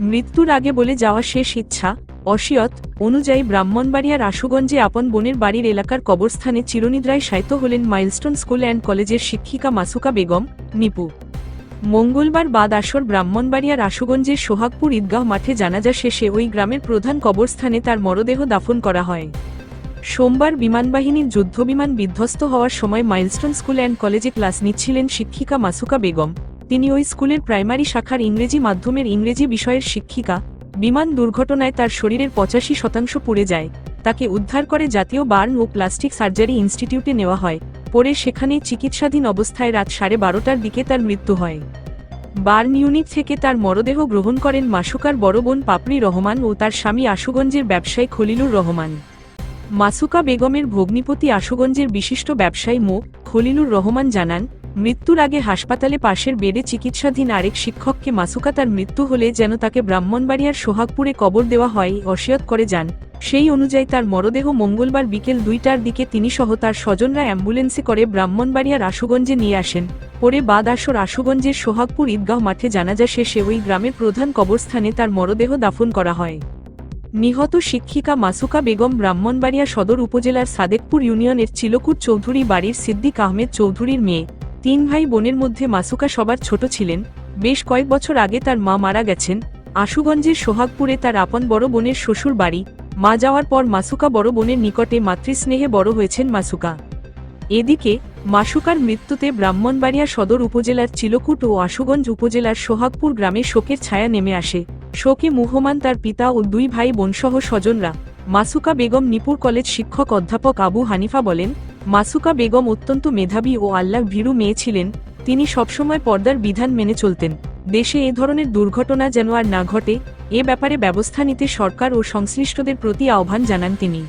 মৃত্যুর আগে বলে যাওয়া শেষ ইচ্ছা, অসিয়ত, অনুযায়ী ব্রাহ্মণবাড়িয়ার আশুগঞ্জে আপন বোনের বাড়ির এলাকার কবরস্থানে চিরনিদ্রায় শায়িত হলেন মাইলস্টোন স্কুল অ্যান্ড কলেজের শিক্ষিকা মাসুকা বেগম, নিপু। মঙ্গলবার বাদ আসর ব্রাহ্মণবাড়িয়ার আশুগঞ্জের সোহাগপুর ঈদগাহ মাঠে জানাজা শেষে ওই গ্রামের প্রধান কবরস্থানে তার মরদেহ দাফন করা হয়। সোমবার বিমানবাহিনীর যুদ্ধবিমান বিধ্বস্ত হওয়ার সময় মাইলস্টোন স্কুল অ্যান্ড কলেজে ক্লাস নিচ্ছিলেন শিক্ষিকা মাসুকা বেগম। তিনি ওই স্কুলের প্রাইমারি শাখার ইংরেজি মাধ্যমের ইংরেজি বিষয়ের শিক্ষিকা। বিমান দুর্ঘটনায় তার শরীরের পঁচাশি শতাংশ পুড়ে যায়। তাকে উদ্ধার করে জাতীয় বার্ন ও প্লাস্টিক সার্জারি ইনস্টিটিউটে নেওয়া হয়। পরে সেখানে চিকিৎসাধীন অবস্থায় রাত সাড়ে বারোটার দিকে তার মৃত্যু হয়। বার্ন ইউনিট থেকে তার মরদেহ গ্রহণ করেন মাসুকার বড় বোন পাপড়ি রহমান ও তার স্বামী আশুগঞ্জের ব্যবসায়ী খলিলুর রহমান। মাসুকা বেগমের ভগ্নিপতি আশুগঞ্জের বিশিষ্ট ব্যবসায়ী মো. খলিলুর রহমান জানান মৃত্যুর আগে হাসপাতালে পাশের বেডে চিকিৎসাধীন আরেক শিক্ষককে মাসুকা তার মৃত্যু হলে যেন তাকে ব্রাহ্মণবাড়িয়ার সোহাগপুরে কবর দেওয়া হয় অসিয়ত করে যান। সেই অনুযায়ী তার মরদেহ মঙ্গলবার বিকেল দুইটার দিকে তিনি সহ তার স্বজনরা অ্যাম্বুলেন্সে করে ব্রাহ্মণবাড়িয়ার আশুগঞ্জে নিয়ে আসেন। পরে বাদ আসর আশুগঞ্জের সোহাগপুর ঈদগাহ মাঠে জানাজা শেষে ওই গ্রামের প্রধান কবরস্থানে তার মরদেহ দাফন করা হয়। নিহত শিক্ষিকা মাসুকা বেগম ব্রাহ্মণবাড়িয়া সদর উপজেলার সাদেকপুর ইউনিয়নের চিলকুট চৌধুরী বাড়ির সিদ্দিক আহমেদ চৌধুরীর মেয়ে। তিন ভাই বোনের মধ্যে মাসুকা সবার ছোট ছিলেন। বেশ কয়েক বছর আগে তার মা মারা গেছেন। আশুগঞ্জের সোহাগপুরে তার আপন বড় বোনের শ্বশুর বাড়ি। মা যাওয়ার পর মাসুকা বড় বোনের নিকটে মাতৃস্নেহে বড় হয়েছেন মাসুকা। এদিকে, মাসুকার মৃত্যুতে ব্রাহ্মণবাড়িয়া সদর উপজেলার চিলকুট ও আশুগঞ্জ উপজেলার সোহাগপুর গ্রামে শোকের ছায়া নেমে আসে। শোকে মুহমান তার পিতা ও দুই ভাই বোনসহ স্বজনরা। মাসুকা বেগম নিপুর কলেজ শিক্ষক অধ্যাপক আবু হানিফা বলেন মাসুকা বেগম অত্যন্ত মেধাবী ও আল্লাহ ভীরু মেয়ে ছিলেন, তিনি সবসময় পর্দার বিধান মেনে চলতেন। দেশে এ ধরনের দুর্ঘটনা যেন আর না ঘটে, এ ব্যাপারে ব্যবস্থা নিতে সরকার ও সংশ্লিষ্টদের প্রতি আহ্বান জানান তিনি।